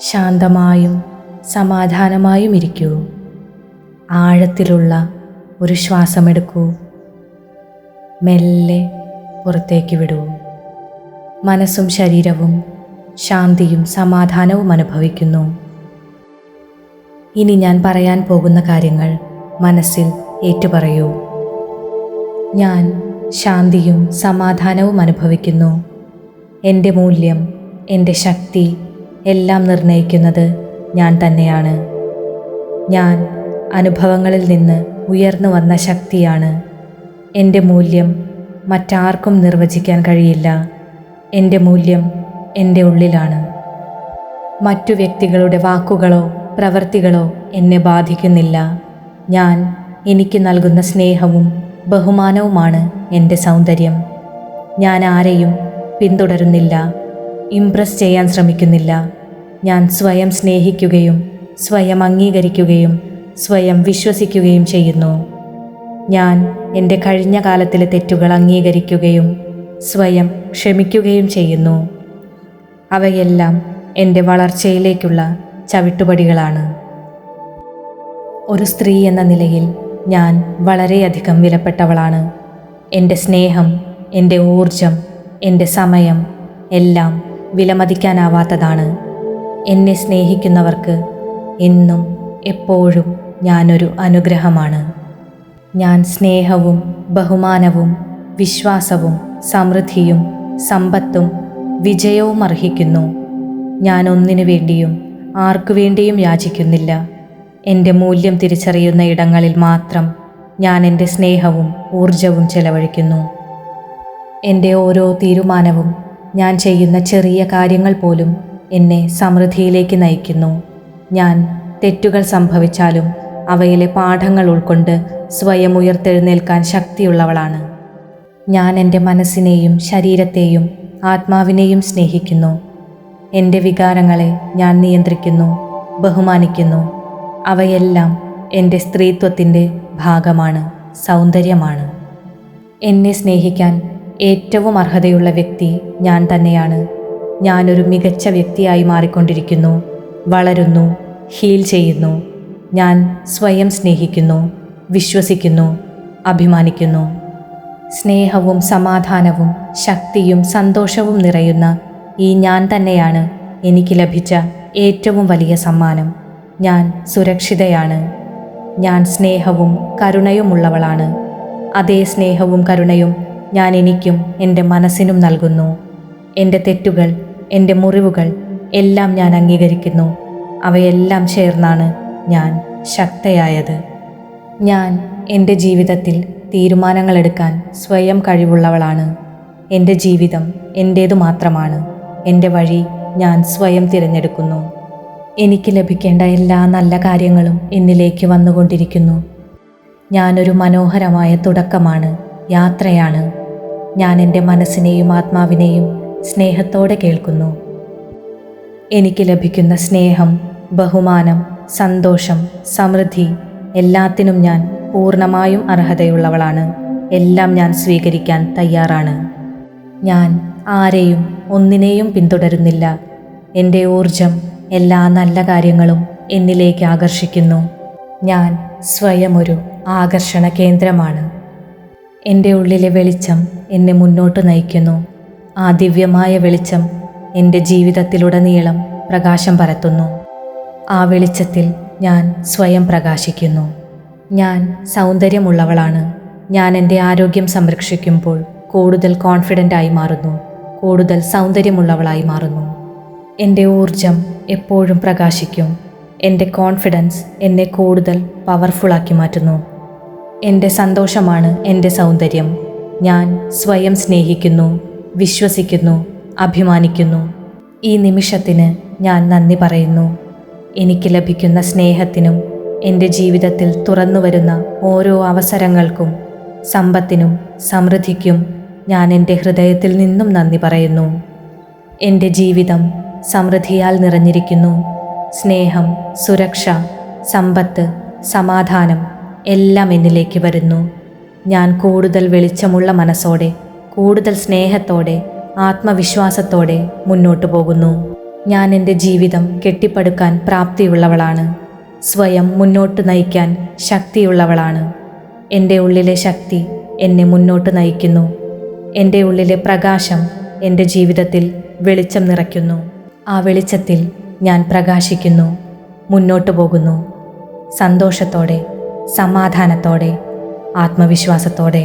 ശാന്തമായും സമാധാനമായും ഇരിക്കൂ. ആഴത്തിലുള്ള ഒരു ശ്വാസമെടുക്കൂ. മെല്ലെ പുറത്തേക്ക് വിടൂ. മനസ്സും ശരീരവും ശാന്തിയും സമാധാനവും അനുഭവിക്കുന്നു. ഇനി ഞാൻ പറയാൻ പോകുന്ന കാര്യങ്ങൾ മനസ്സിൽ ഏറ്റുപറയൂ. ഞാൻ ശാന്തിയും സമാധാനവും അനുഭവിക്കുന്നു. എന്റെ മൂല്യം എന്റെ ശക്തി എല്ലാം നിർണയിക്കുന്നത് ഞാൻ തന്നെയാണ്. ഞാൻ അനുഭവങ്ങളിൽ നിന്ന് ഉയർന്നു വന്ന ശക്തിയാണ്. എന്റെ മൂല്യം മറ്റാർക്കും നിർവചിക്കാൻ കഴിയില്ല. എന്റെ മൂല്യം എന്റെ ഉള്ളിലാണ്. മറ്റു വ്യക്തികളുടെ വാക്കുകളോ പ്രവൃത്തികളോ എന്നെ ബാധിക്കുന്നില്ല. ഞാൻ എനിക്ക് നൽകുന്ന സ്നേഹവും ബഹുമാനവുമാണ് എന്റെ സൗന്ദര്യം. ഞാൻ ആരെയും പിന്തുടരുന്നില്ല. ഇംപ്രസ് ചെയ്യാൻ ശ്രമിക്കുന്നില്ല. ഞാൻ സ്വയം സ്നേഹിക്കുകയും സ്വയം അംഗീകരിക്കുകയും സ്വയം വിശ്വസിക്കുകയും ചെയ്യുന്നു. ഞാൻ എന്റെ കഴിഞ്ഞ കാലത്തിലെ തെറ്റുകൾ അംഗീകരിക്കുകയും സ്വയം ക്ഷമിക്കുകയും ചെയ്യുന്നു. അവയെല്ലാം എന്റെ വളർച്ചയിലേക്കുള്ള ചവിട്ടുപടികളാണ്. ഒരു സ്ത്രീ എന്ന നിലയിൽ ഞാൻ വളരെയധികം വിലപ്പെട്ടവളാണ്. എന്റെ സ്നേഹം എന്റെ ഊർജം എന്റെ സമയം എല്ലാം വിലമതിക്കാനാവാത്തതാണ്. എന്നെ സ്നേഹിക്കുന്നവർക്ക് എന്നും എപ്പോഴും ഞാനൊരു അനുഗ്രഹമാണ്. ഞാൻ സ്നേഹവും ബഹുമാനവും വിശ്വാസവും സമൃദ്ധിയും സമ്പത്തും വിജയവും അർഹിക്കുന്നു. ഞാൻ ഒന്നിനു വേണ്ടിയും ആർക്കു വേണ്ടിയും യാചിക്കുന്നില്ല. എന്റെ മൂല്യം തിരിച്ചറിയുന്ന ഇടങ്ങളിൽ മാത്രം ഞാൻ എന്റെ സ്നേഹവും ഊർജവും ചെലവഴിക്കുന്നു. എന്റെ ഓരോ തീരുമാനവും ഞാൻ ചെയ്യുന്ന ചെറിയ കാര്യങ്ങൾ പോലും എന്നെ സമൃദ്ധിയിലേക്ക് നയിക്കുന്നു. ഞാൻ തെറ്റുകൾ സംഭവിച്ചാലും അവയിലെ പാഠങ്ങൾ ഉൾക്കൊണ്ട് സ്വയം ഉയർത്തെഴുന്നേൽക്കാൻ ശക്തിയുള്ളവളാണ്. ഞാൻ എന്റെ മനസ്സിനെയും ശരീരത്തെയും ആത്മാവിനെയും സ്നേഹിക്കുന്നു. എന്റെ വികാരങ്ങളെ ഞാൻ നിയന്ത്രിക്കുന്നു ബഹുമാനിക്കുന്നു. അവയെല്ലാം എന്റെ സ്ത്രീത്വത്തിന്റെ ഭാഗമാണ് സൗന്ദര്യമാണ്. എന്നെ സ്നേഹിക്കാൻ ഏറ്റവും അർഹതയുള്ള വ്യക്തി ഞാൻ തന്നെയാണ്. ഞാനൊരു മികച്ച വ്യക്തിയായി മാറിക്കൊണ്ടിരിക്കുന്നു. വളരുന്നു. ഹീൽ ചെയ്യുന്നു. ഞാൻ സ്വയം സ്നേഹിക്കുന്നു. വിശ്വസിക്കുന്നു. അഭിമാനിക്കുന്നു. സ്നേഹവും സമാധാനവും ശക്തിയും സന്തോഷവും നിറയുന്ന ഈ ഞാൻ തന്നെയാണ് എനിക്ക് ലഭിച്ച ഏറ്റവും വലിയ സമ്മാനം. ഞാൻ സുരക്ഷിതയാണ്. ഞാൻ സ്നേഹവും കരുണയുമുള്ളവളാണ്. അതേ സ്നേഹവും കരുണയും ഞാൻ എനിക്കും എന്റെ മനസ്സിനും നൽകുന്നു. എന്റെ തെറ്റുകൾ എന്റെ മുറിവുകൾ എല്ലാം ഞാൻ അംഗീകരിക്കുന്നു. അവയെല്ലാം ചേർന്നാണ് ഞാൻ ശക്തയായത്. ഞാൻ എന്റെ ജീവിതത്തിൽ തീരുമാനങ്ങളെടുക്കാൻ സ്വയം കഴിവുള്ളവളാണ്. എന്റെ ജീവിതം എന്റേതു മാത്രമാണ്. എന്റെ വഴി ഞാൻ സ്വയം തിരഞ്ഞെടുക്കുന്നു. എനിക്ക് ലഭിക്കേണ്ട എല്ലാ നല്ല കാര്യങ്ങളും എന്നിലേക്ക് വന്നുകൊണ്ടിരിക്കുന്നു. ഞാനൊരു മനോഹരമായ തുടക്കമാണ് യാത്രയാണ്. ഞാൻ എന്റെ മനസ്സിനെയും ആത്മാവിനെയും സ്നേഹത്തോടെ കേൾക്കുന്നു. എനിക്ക് ലഭിക്കുന്ന സ്നേഹം ബഹുമാനം സന്തോഷം സമൃദ്ധി എല്ലാത്തിനും ഞാൻ പൂർണമായും അർഹതയുള്ളവളാണ്. എല്ലാം ഞാൻ സ്വീകരിക്കാൻ തയ്യാറാണ്. ഞാൻ ആരെയും ഒന്നിനെയും പിന്തുടരുന്നില്ല. എന്റെ ഊർജം എല്ലാ നല്ല കാര്യങ്ങളും എന്നിലേക്ക് ആകർഷിക്കുന്നു. ഞാൻ സ്വയം ഒരു ആകർഷണ കേന്ദ്രമാണ്. എന്റെ ഉള്ളിലെ വെളിച്ചം എന്നെ മുന്നോട്ട് നയിക്കുന്നു. ആ ദിവ്യമായ വെളിച്ചം എന്റെ ജീവിതത്തിലുടനീളം പ്രകാശം പരത്തുന്നു. ആ വെളിച്ചത്തിൽ ഞാൻ സ്വയം പ്രകാശിക്കുന്നു. ഞാൻ സൗന്ദര്യമുള്ളവളാണ്. ഞാൻ എന്റെ ആരോഗ്യം സംരക്ഷിക്കുമ്പോൾ കൂടുതൽ കോൺഫിഡന്റായി മാറുന്നു. കൂടുതൽ സൗന്ദര്യമുള്ളവളായി മാറുന്നു. എന്റെ ഊർജം എപ്പോഴും പ്രകാശിക്കും. എന്റെ കോൺഫിഡൻസ് എന്നെ കൂടുതൽ പവർഫുള്ളാക്കി മാറ്റുന്നു. എന്റെ സന്തോഷമാണ് എന്റെ സൗന്ദര്യം. ഞാൻ സ്വയം സ്നേഹിക്കുന്നു വിശ്വസിക്കുന്നു അഭിമാനിക്കുന്നു. ഈ നിമിഷത്തിന് ഞാൻ നന്ദി പറയുന്നു. എനിക്ക് ലഭിക്കുന്ന സ്നേഹത്തിനും എന്റെ ജീവിതത്തിൽ തുറന്നു വരുന്ന ഓരോ അവസരങ്ങൾക്കും സമ്പത്തിനും സമൃദ്ധിക്കും ഞാൻ എന്റെ ഹൃദയത്തിൽ നിന്നും നന്ദി പറയുന്നു. എന്റെ ജീവിതം സമൃദ്ധിയാൽ നിറഞ്ഞിരിക്കുന്നു. സ്നേഹം സുരക്ഷ സമ്പത്ത് സമാധാനം എല്ലാം എന്നിലേക്ക് വരുന്നു. ഞാൻ കൂടുതൽ വെളിച്ചമുള്ള മനസ്സോടെ കൂടുതൽ സ്നേഹത്തോടെ ആത്മവിശ്വാസത്തോടെ മുന്നോട്ടു പോകുന്നു. ഞാൻ എന്റെ ജീവിതം കെട്ടിപ്പടുക്കാൻ പ്രാപ്തിയുള്ളവളാണ്. സ്വയം മുന്നോട്ട് നയിക്കാൻ ശക്തിയുള്ളവളാണ്. എന്റെ ഉള്ളിലെ ശക്തി എന്നെ മുന്നോട്ട് നയിക്കുന്നു. എന്റെ ഉള്ളിലെ പ്രകാശം എന്റെ ജീവിതത്തിൽ വെളിച്ചം നിറയ്ക്കുന്നു. ആ വെളിച്ചത്തിൽ ഞാൻ പ്രകാശിക്കുന്നു മുന്നോട്ട് പോകുന്നു. സന്തോഷത്തോടെ സമാധാനത്തോടെ ആത്മവിശ്വാസത്തോടെ